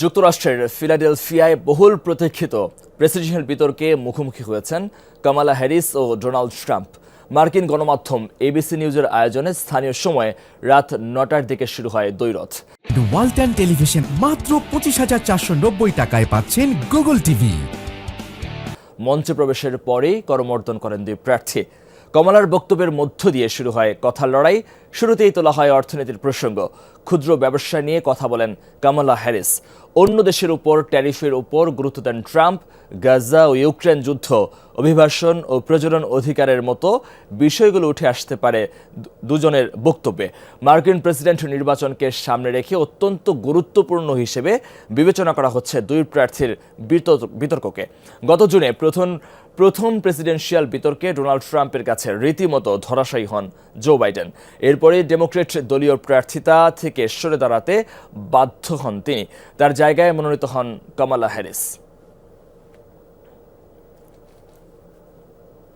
যুক্তরাষ্ট্রের ফিলাডেলফিয়ায় বহুল প্রতীক্ষিত প্রেসিডেন্সিয়াল বিতর্কে মুখোমুখি হয়েছেন কামালা হ্যারিস ও ডোনাল্ড ট্রাম্প। মার্কিন গণমাধ্যম এবিসি নিউজের আয়োজনে স্থানীয় সময় রাত নটার দিকে শুরু হয় দ্বৈরথ ওয়ালটন টেলিভিশন মাত্র পঁচিশ হাজার চারশো নব্বই টাকায় পাচ্ছেন গুগল টিভি। মঞ্চে প্রবেশের পরেই করমর্দন করেন দুই প্রার্থী। কমলার বক্তব্যের মধ্য দিয়ে শুরু হয় কথার লড়াই শুরুতেই তোলা হয় অর্থনীতির প্রসঙ্গ। ক্ষুদ্র ব্যবসা নিয়ে কথা বলেন কামালা হ্যারিস। অন্য দেশের উপর ট্যারিফের উপর গুরুত্ব দেন ট্রাম্প। গাজা ও ইউক্রেন যুদ্ধ, অভিবাসন ও প্রজনন অধিকারের মতো বিষয়গুলো উঠে আসতে পারে দুজনের বক্তব্যে। মার্কিন প্রেসিডেন্ট নির্বাচনকে সামনে রেখে অত্যন্ত গুরুত্বপূর্ণ হিসেবে বিবেচনা করা হচ্ছে দুই প্রার্থীর বিতর্ককে। গত জুনে প্রথম প্রথম প্রেসিডেন্সিয়াল বিতর্কে ডোনাল্ড ট্রাম্পের কাছে রীতিমতো ধরাশায়ী হন জো বাইডেন। এরপরে ডেমোক্রেট দলীয় প্রার্থিতা থেকে সরে দাঁড়াতে বাধ্য হন তিনি। তার জায়গায় মনোনীত হন কমলা হ্যারিস।